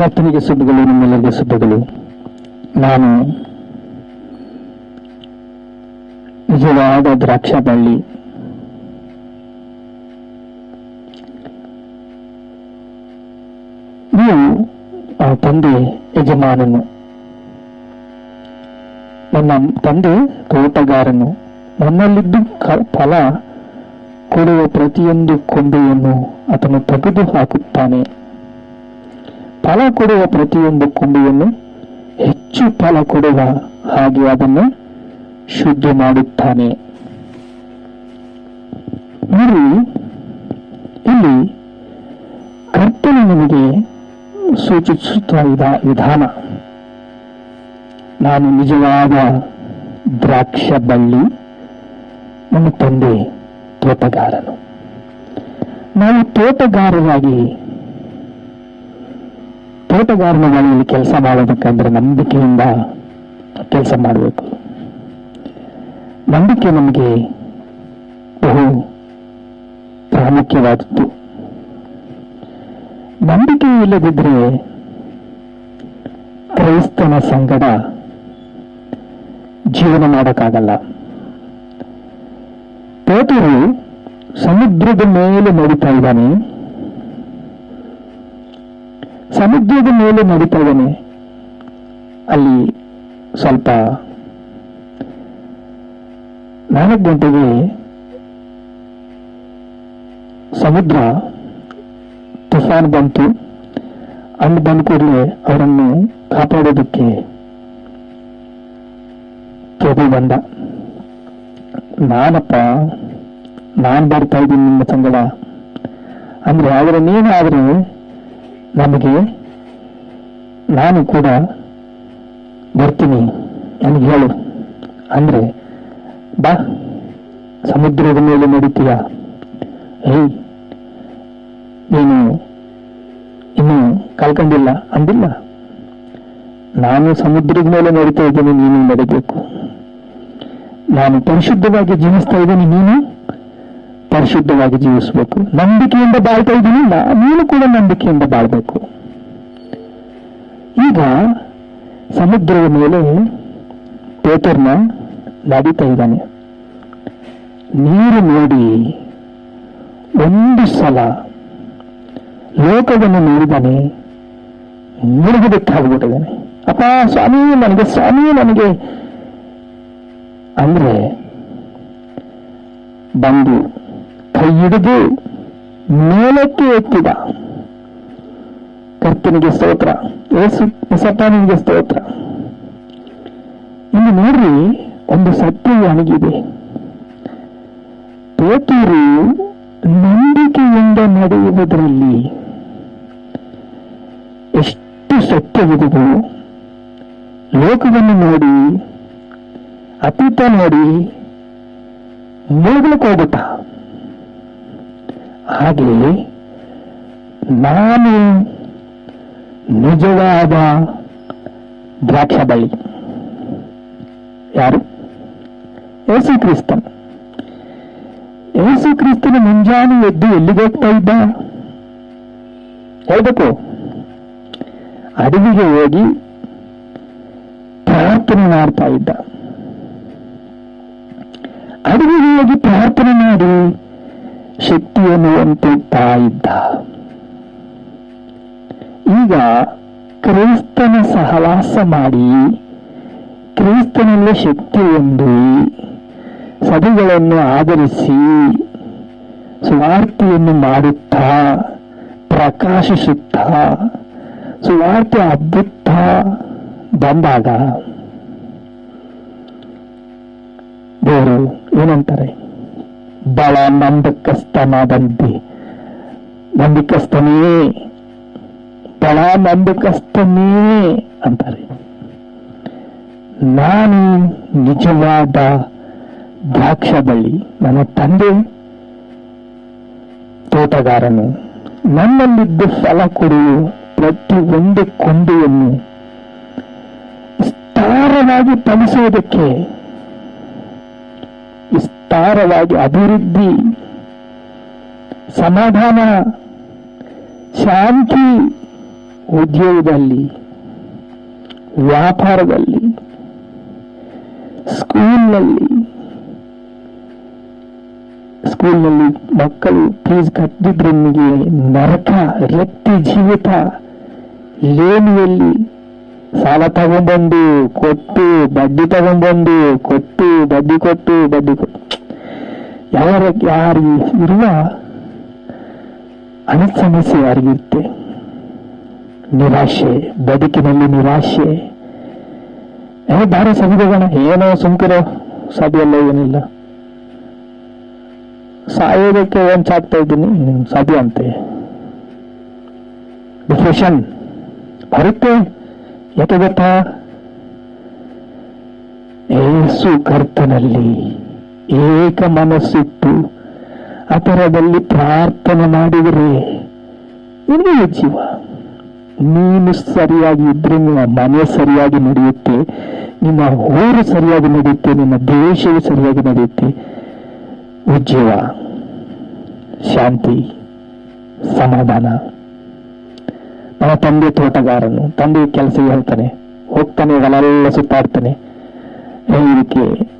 ಕರ್ತನಿಗೆ ಸುಬ್ಬಗಳು ನಿಮ್ಮೆಲ್ಲರಿಗೆ ಸುಬ್ಬಗಳು ನಾನು ನಿಜವಾದ ದ್ರಾಕ್ಷ ಬಳ್ಳಿ ನೀವು ಆ ತಂದೆ ಯಜಮಾನನು, ನನ್ನ ತಂದೆ ತೋಟಗಾರನು, ನನ್ನಲ್ಲಿದ್ದು ಫಲ ಕೊಡುವ ಪ್ರತಿಯೊಂದು ಕೊಂಬೆಯನ್ನು ಆತನು ತೆಗೆದು ಹಾಕುತ್ತಾನೆ ಫಲ ಕೊಡುವ ಪ್ರತಿಯೊಂದು ಕುಂಬಿಯನ್ನು ಹೆಚ್ಚು ಫಲ ಕೊಡುವ ಹಾಗೆ ಅದನ್ನು ಶುದ್ಧ ಮಾಡುತ್ತಾನೆ. ನೋಡಿ, ಇಲ್ಲಿ ಕರ್ತನು ನಿಮಗೆ ಸೂಚಿಸುತ್ತ ವಿಧಾ- ವಿಧಾನ. ನಾನು ನಿಜವಾದ ದ್ರಾಕ್ಷ ಬಳ್ಳಿ, ನನ್ನ ತಂದೆ ತೋಟಗಾರನು. ನಾವು ತೋಟಗಾರರಾಗಿ ತೋಟಗಾರನ ಮನೆಯಲ್ಲಿ ಕೆಲಸ ಮಾಡೋದಕ್ಕಂದ್ರೆ ನಂಬಿಕೆಯಿಂದ ಕೆಲಸ ಮಾಡಬೇಕು. ನಂಬಿಕೆ ನಮಗೆ ಬಹು ಪ್ರಾಮುಖ್ಯವಾದದ್ದು. ನಂಬಿಕೆ ಇಲ್ಲದಿದ್ರೆ ಕ್ರೈಸ್ತನ ಸಂಗಡ ಜೀವನ ಮಾಡೋಕ್ಕಾಗಲ್ಲ. ಪೇಟರು ಸಮುದ್ರದ ಮೇಲೆ ನೋಡುತ್ತಾ ಇದ್ದಾನೆ. ಸಮುದ್ರದ ಮೇಲೆ ನಡೀತಾ ಇದ್ದಾನೆ ಅಲ್ಲಿ ಸ್ವಲ್ಪ ನಾಲ್ಕು ಗಂಟೆಗೆ ಸಮುದ್ರ ತುಫಾನ್ ಬಂತು. ಅಲ್ಲಿ ಬಂದ ಕೂಡಲೇ ಅವರನ್ನು ಕಾಪಾಡೋದಕ್ಕೆ ಪ್ರಭು ಬಂದ. ನಾನಪ್ಪ, ನಾನು ಬರ್ತಾ ಇದ್ದೀನಿ ನಿಮ್ಮ ಸಂಗಡ. ಅಂದ್ರೆ ಆದ್ರೆ ನೀನಾದ್ರೆ ನಮಗೆ ನಾನು ಕೂಡ ಬರ್ತೀನಿ. ನನಗೆ ಹೇಳು. ಅಂದರೆ, ಬಾ, ಸಮುದ್ರದ ಮೇಲೆ ನಡೀತೀಯ? ಏಯ್ ನೀನು ಇನ್ನು ಕಲ್ಕೊಂಡಿಲ್ಲ ಅಂದಿಲ್ಲ? ನಾನು ಸಮುದ್ರದ ಮೇಲೆ ನಡೀತಾ ಇದ್ದೀನಿ, ನೀನು ನಡಿಬೇಕು. ನಾನು ಪರಿಶುದ್ಧವಾಗಿ ಜೀವಿಸ್ತಾ ಇದ್ದೀನಿ, ನೀನು? ಪರಿಶುದ್ಧವಾಗಿ ಜೀವಿಸಬೇಕು. ನಂಬಿಕೆಯಿಂದ ಬಾಳ್ತಾ ಇದ್ದೀನಿ. ನೀನು ಕೂಡ ನಂಬಿಕೆಯಿಂದ ಬಾಳ್ಬೇಕು. ಈಗ ಸಮುದ್ರದ ಮೇಲೆ ಪೇಟರ್ನ ನಡೀತಾ ಇದ್ದಾನೆ. ನೀರು ನೋಡಿ ಒಂದು ಸಲ ಲೋಕವನ್ನು ನೋಡಿದಾನೆ. ಮುಳುಗಬೇಕಾಗ್ಬಿಟ್ಟಿದ್ದಾನೆ ಅಪ್ಪ, ಸ್ವಾಮಿ, ನನಗೆ ಸ್ವಾಮಿ, ನನಗೆ. ಅಂದ್ರೆ ಬಂದು ಕೈ ಹಿಡಿದು ಮೇಲಕ್ಕೆ ಎತ್ತಿದ. ಕರ್ತನಿಗೆ ಸ್ತೋತ್ರ. ಏಸು ಸ್ತೋತ್ರ. ಇಲ್ಲಿ ನೋಡ್ರಿ, ಒಂದು ಸತ್ಯ ಅಣಗಿದೆ ಪೇತೂರು ನಂಬಿಕೆಯಿಂದ ನಡೆಯುವುದರಲ್ಲಿ ಎಷ್ಟು ಸತ್ಯವಿದೆಯೋ, ಲೋಕವನ್ನು ನೋಡಿ, ಅತೀತ ನೋಡಿ ಮುಳುಗಲಿಕ್ಕೆ ಹಾಗೆ ನಾನು ನಿಜವಾದ ದ್ರಾಕ್ಷ ಬಳ್ಳಿ ಯಾರು? ಯೇಸು ಕ್ರಿಸ್ತನ್ ಯೇಸು ಕ್ರಿಸ್ತನ ಮುಂಜಾನೆ ಎದ್ದು ಎಲ್ಲಿಗೆ ಹೋಗ್ತಾ ಇದ್ದ? ಹೇಳ್ಬೇಕು. ಅಡವಿಗೆ ಹೋಗಿ ಪ್ರಾರ್ಥನೆ ಮಾಡ್ತಾ ಇದ್ದ. ಅಡವಿಗೆ ಹೋಗಿ ಪ್ರಾರ್ಥನೆ ಮಾಡಿ ಶಕ್ತಿಯನ್ನು ಹೊಂದುತ್ತಾ ಇದ್ದ. ಈಗ ಕ್ರೈಸ್ತನ ಸಹವಾಸ ಮಾಡಿ, ಕ್ರೈಸ್ತನಲ್ಲಿ ಶಕ್ತಿ ಹೊಂದಿ, ಸಭೆಗಳನ್ನು ಆಧರಿಸಿ, ಸುವಾರ್ತೆಯನ್ನು ಮಾಡುತ್ತಾ, ಪ್ರಕಾಶಿಸುತ್ತಾ, ಸುವಾರ್ತೆ ಹಬ್ಬುತ್ತಾ ಬಂದಾಗ, ದೇವರು ಏನಂತಾರೆ? ಬಹಳ ನಂಬಿಕಸ್ತನಾದಂತೆ ನಂಬಿಕಸ್ಥನೇ ಬಹಳ ನಂಬಿಕಸ್ತನೇ ಅಂತಾರೆ. ನಾನು ನಿಜವಾದ ದ್ರಾಕ್ಷ ಬಳ್ಳಿ, ನನ್ನ ತಂದೆ, ತೋಟಗಾರನು, ನನ್ನಲ್ಲಿದ್ದ ಫಲ ಕೊಡುವ ಪ್ರತಿ ಒಂದು ಕೊಂಬೆಯನ್ನು ವಿಸ್ತಾರವಾಗಿ ಫಲಿಸುವುದಕ್ಕೆ ವಿಸ್ತಾರವಾಗಿ ಅಭಿವೃದ್ಧಿ ಸಮಾಧಾನ ಶಾಂತಿ ಉದ್ಯೋಗದಲ್ಲಿ ವ್ಯಾಪಾರದಲ್ಲಿ ಸ್ಕೂಲ್ನಲ್ಲಿ ಸ್ಕೂಲ್ನಲ್ಲಿ ಮಕ್ಕಳು ಫೀಸ್ ಕಟ್ಟಿದ್ರೆ ನಿಮಗೆ ನರಕ ರಕ್ತಿ ಜೀವಿತ ಲೇನಿಯಲ್ಲಿ ಸಾಲ ತಗೊಂಡ್ಬಂದು ಕೊಟ್ಟು ಬಡ್ಡಿ ತಗೊಂಡ್ಬಂದು ಕೊಟ್ಟು ಬಡ್ಡಿ ಕೊಟ್ಟು ಬಡ್ಡಿ ಕೊಟ್ಟು ಯಾರ ಯಾರಿಗೆ ಇರುವ ಅನೇಕ ಸಮಸ್ಯೆ ಯಾರಿಗಿರುತ್ತೆ ನಿರಾಶೆ ಬದುಕಿನಲ್ಲಿ ನಿರಾಶೆ. ಏ ದಾರಿ ಸವಿದೋಗೋಣ. ಏನೋ ಸುಮ್ಕಿರೋ ಸಾಧ್ಯಲ್ಲ ಏನಿಲ್ಲ. ಸಾಯೋದಕ್ಕೆ ಒಂಚಾಗ್ತಾ ಇದ್ದೀನಿ ಹ್ಮ್, ಸಾಧ್ಯ ಅಂತೆ. ಡಿಪ್ರೆಷನ್ ಬರುತ್ತೆ. ಯಾಕೆ ಗೊತ್ತಾ? ಏಸು ಕರ್ತನಲ್ಲಿ ಏಕ ಮನಸ್ಸಿಟ್ಟು ಥರದಲ್ಲಿ ಪ್ರಾರ್ಥನೆ ಮಾಡಿದರೆ ನಿನಗೆ ಜೀವ ನೀನು ಸರಿಯಾಗಿ ಇದ್ರೆ ನಿಮ್ಮ ಮನೆ ಸರಿಯಾಗಿ ನಡೆಯುತ್ತೆ, ನಿಮ್ಮ ಊರು ಸರಿಯಾಗಿ ನಡೆಯುತ್ತೆ, ನಿಮ್ಮ ದೇಶವು ಸರಿಯಾಗಿ ನಡೆಯುತ್ತೆ. ಉಜ್ಜೀವ. ಶಾಂತಿ. ಸಮಾಧಾನ. ನಮ್ಮ ತಂದೆ ತೋಟಗಾರನು, ತಂದೆ ಕೆಲಸ ಹೇಳ್ತಾನೆ, ಹೋಗ್ತಾನೆ ಹೊಲೆಲ್ಲ ಸುತ್ತಾಡ್ತಾನೆ. ಇದಕ್ಕೆ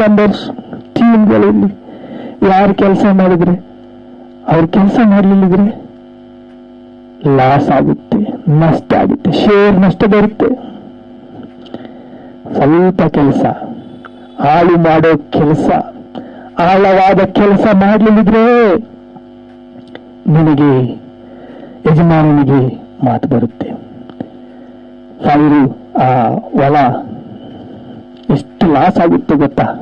ಮೆಂಬರ್ಸ್ ಟೀಮ್ಗಳಲ್ಲಿ ಯಾರು ಕೆಲಸ ಮಾಡಿದ್ರೆ? ಅವ್ರು ಕೆಲಸ ಮಾಡಲಿಲ್ಲದ್ರೆ ಲಾಸ್ ಆಗುತ್ತೆ, ನಷ್ಟ ಆಗುತ್ತೆ ಶೇರ್ ನಷ್ಟ ಬರುತ್ತೆ. ಸ್ವಲ್ಪ ಕೆಲಸ, ಹಾಳು ಮಾಡೋ ಕೆಲಸ, ಆಳವಾದ ಕೆಲಸ ಮಾಡಲಿಲ್ಲದ್ರೆ ನಿನಗೆ, ಯಜಮಾನನಿಗೆ ಮಾತು ಬರುತ್ತೆ. ಸಾವಿರ, ಆ, ಒಳ, ಎಷ್ಟು ಲಾಸ್ ಆಗುತ್ತೆ ಗೊತ್ತಾ?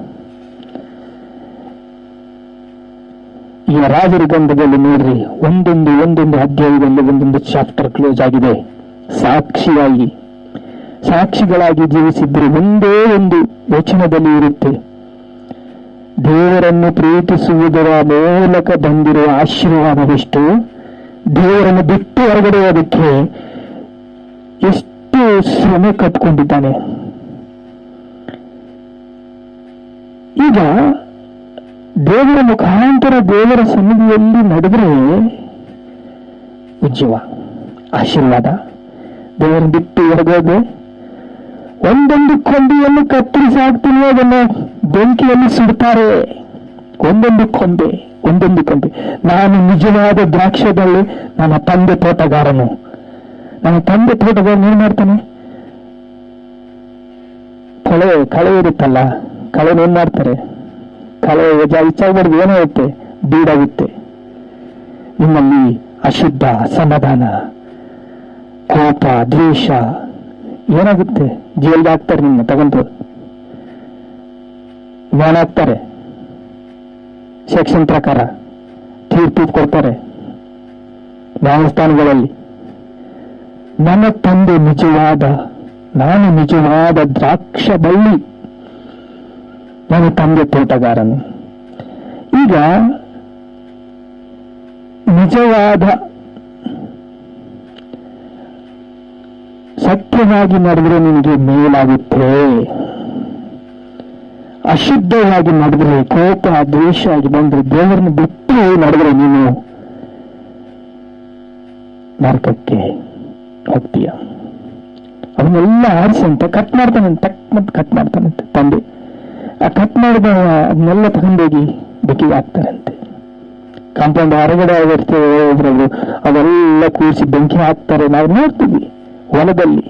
ಈಗ ರಾಜರ ಗಂಧದಲ್ಲಿ ನೋಡ್ರಿ, ಒಂದೊಂದು ಒಂದೊಂದು ಅಧ್ಯಾಯದಲ್ಲಿ ಒಂದೊಂದು ಚಾಪ್ಟರ್ ಕ್ಲೋಸ್ ಆಗಿದೆ. ಸಾಕ್ಷಿಯಾಗಿ, ಸಾಕ್ಷಿಗಳಾಗಿ ಜೀವಿಸಿದ್ರೆ ಒಂದೇ ಒಂದು ವಚನದಲ್ಲಿ ಇರುತ್ತೆ. ದೇವರನ್ನು ಪ್ರೀತಿಸುವುದರ ಮೂಲಕ ಬಂದಿರುವ ಆಶೀರ್ವಾದವೆಷ್ಟು? ದೇವರನ್ನು ಬಿಟ್ಟು ಹೊರಗಡೆ ಅದಕ್ಕೆ ಎಷ್ಟು ಶ್ರಮೆ ಕಟ್ಕೊಂಡಿದ್ದಾನೆ. ಈಗ ದೇವರ ಮುಖಾಂತರ ದೇವರ ಸನ್ನಿಧಿಯಲ್ಲಿ ನಡೆದರೆ ಉಜ್ಜೀವ, ಆಶೀರ್ವಾದ. ದೇವರ ಬಿಟ್ಟು ಹೊರಗೋದೆ ಒಂದೊಂದು ಕೊಂಬೆಯನ್ನು ಕತ್ತರಿಸಿ ಹಾಕ್ತೀನಿ, ಅದನ್ನು ಬೆಂಕಿಯಲ್ಲಿ ಸುಡ್ತಾರೆ. ಒಂದೊಂದು ಕೊಂಬೆ ಒಂದೊಂದು ಕೊಂಬೆ. ನಾನು ನಿಜವಾದ ದ್ರಾಕ್ಷದಲ್ಲಿ ನನ್ನ ತಂದೆ ತೋಟಗಾರನು. ನನ್ನ ತಂದೆ ತೋಟಗಾರನು ಏನ್ ಮಾಡ್ತಾನೆ? ಕಳೆ ಕಳೆ ಇರುತ್ತಲ್ಲ ಕಳೆ ಏನ್ ಮಾಡ್ತಾರೆ? ಕಳೆ ಇಚ್ಛಾಗ್ಬಾರ್ದು ಏನಾಗುತ್ತೆ ಬೀಡಾಗುತ್ತೆ. ನಿಮ್ಮಲ್ಲಿ ಅಶುದ್ಧ ಅಸಮಾಧಾನ ಕೋಪ, ದ್ವೇಷ, ಏನಾಗುತ್ತೆ? ಜೈಲ್ಗೆ ಹಾಕ್ತಾರೆ ನಿಮ್ಮ ತಗೊಂಡು ಜ್ಞಾನ ಹಾಕ್ತಾರೆ. ಸೆಕ್ಷನ್ ಪ್ರಕಾರ ತೀರ್ಪು ಕೊಡ್ತಾರೆ. ನ್ಯಾಯಸ್ಥಾನಗಳಲ್ಲಿ. ನನ್ನ ತಂದೆ ನಿಜವಾದ ನಾನು ನಿಜವಾದ ದ್ರಾಕ್ಷ ಬಳ್ಳಿ ನನ್ನ ತಂದೆ ತೋಟಗಾರನು. ಈಗ ನಿಜವಾದ ಸತ್ಯವಾಗಿ ನಡೆದ್ರೆ ನಿನಗೆ ಮೇಲಾಗುತ್ತೆ. ಅಶುದ್ಧವಾಗಿ ನಡೆದ್ರೆ, ಕೋಪ, ದ್ವೇಷ ಆಗಿ ಬಂದ್ರೆ ದೇವರನ್ನು ಬಿಟ್ಟು ನಡೆದ್ರೆ ನೀನು ನರಕಕ್ಕೆ ಹೋಗ್ತೀಯ. ಅವನ್ನೆಲ್ಲ ಆರಿಸಿ ಅಂತ ಕಟ್ ಮಾಡ್ತಾನಂತೆ ಮತ್ತೆ ಕಟ್ ಮಾಡ್ತಾನಂತೆ ತಂದೆ. ಆ ಕಟ್ ಮಾಡಿದ ಅದನ್ನೆಲ್ಲ ತಗೊಂಡೋಗಿ ಬೆಕ್ಕಿಗೆ ಹಾಕ್ತಾರಂತೆ. ಕಾಂಪೌಂಡ್ ಹೊರಗಡೆ ಆಗಿರ್ತೇವೆ ಒಬ್ರೊಬ್ರು ಅವೆಲ್ಲ ಕೂರಿಸಿ ಬೆಂಕಿ ಹಾಕ್ತಾರೆ. ನಾವು ನೋಡ್ತೀವಿ, ಹೊಲದಲ್ಲಿ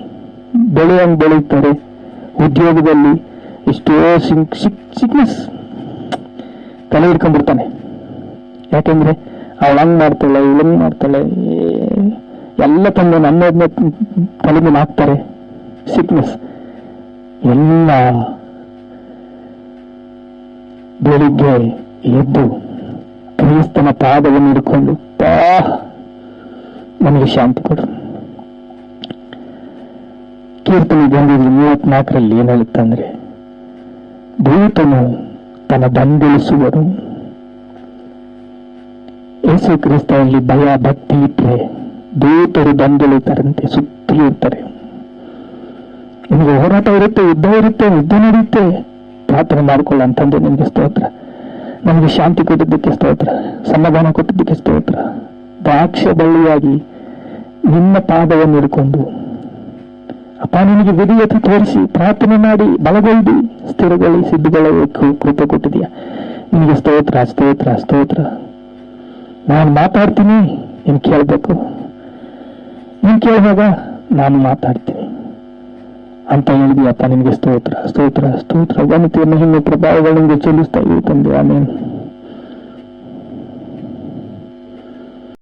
ಬೆಳೆ ಹಂಗೆ ಬೆಳೀತಾರೆ, ಉದ್ಯೋಗದಲ್ಲಿ ಎಷ್ಟೋ ಸಿಂಕ್ ಸಿಕ್ ಸಿಕ್ನೆಸ್ ತಲೆ ಹಿಡ್ಕೊಂಡ್ಬಿಡ್ತಾನೆ. ಯಾಕೆಂದ್ರೆ ಅವಳು ಹಂಗ್ ಮಾಡ್ತಾಳೆ, ಇವಳು ಹಂಗ್ ಮಾಡ್ತಾಳೆ, ಎಲ್ಲ ತಂದು ನನ್ನದನ್ನ ತಲೆ ಹಾಕ್ತಾರೆ. ಸಿಕ್ನೆಸ್ ಎಲ್ಲ ಬೆಳಿಗ್ಗೆ ಎದ್ದು ಕ್ರಿಸ್ತನ ಪಾದವನ್ನು ಹಿಡ್ಕೊಂಡು ಪಾ ನನಗೆ ಶಾಂತಿ ಕೊಡು. ಕೀರ್ತನೆ ಬಂದಿದ್ರು ಮೂವತ್ನಾಲ್ಕರಲ್ಲಿ ಏನ್ ಹೇಳುತ್ತಂದ್ರೆ ದೂತನು ತನ್ನ ಬಂದಿಳಿಸುವರು ಯೇಸು ಕ್ರಿಸ್ತನಲ್ಲಿ ಭಯ, ಭಕ್ತಿ ಇಟ್ಟರೆ ದೂತರು ಬಂದಿಳಿತಾರಂತೆ ಸುತ್ತಲೂ ಇರ್ತಾರೆ ನಿಮಗೆ ಹೋರಾಟ ಇರುತ್ತೆ, ಯುದ್ಧ ಇರುತ್ತೆ, ಯುದ್ಧ ನಡೆಯುತ್ತೆ ಪ್ರಾರ್ಥನೆ ಮಾಡಿಕೊಳ್ಳ ಅಂತಂದ್ರೆ ನಿಮಗೆ ಸ್ತೋತ್ರ. ನಮಗೆ ಶಾಂತಿ ಕೊಟ್ಟಿದ್ದಕ್ಕೆ ಸ್ತೋತ್ರ. ಸಮಾಧಾನ ಕೊಟ್ಟಿದ್ದಕ್ಕೆ ಸ್ತೋತ್ರ. ದ್ರಾಕ್ಷ ಬಳ್ಳಿಯಾಗಿ ನಿನ್ನ ಪಾದವನ್ನು ಹಿಡ್ಕೊಂಡು, ಅಪ್ಪ, ನಿನಗೆ ವಿಧಿಯತೆ ತೋರಿಸಿ, ಪ್ರಾರ್ಥನೆ ಮಾಡಿ, ಬಲಗೊಳ್ಳಿ, ಸ್ಥಿರಗೊಳ್ಳಿ ಸಿದ್ಧಗೊಳ್ಳಬೇಕು ಕೃಪೆ ಕೊಟ್ಟಿದೆಯಾ? ನಿಮಗೆ ಸ್ತೋತ್ರ ಸ್ತೋತ್ರ ಸ್ತೋತ್ರ. ನಾನು ಮಾತಾಡ್ತೀನಿ, ನೀನು ಕೇಳಬೇಕು. ನೀನು ಕೇಳುವಾಗ ನಾನು ಮಾತಾಡ್ತೀನಿ. ಅಂತ ಹೇಳಿದ್ಯಪ್ಪ ನಿನಗೆ ಸ್ತೋತ್ರ ಸ್ತೋತ್ರ ಸ್ತೋತ್ರ ಘನತೆ ಮಹಿಮೆ ಪ್ರಭಾವಗಳು ನಿನಗೆ ಚೆಲ್ಲಿಸ್ತಾ ಇವೆ ತಂದೆ ಆಮೇಲೆ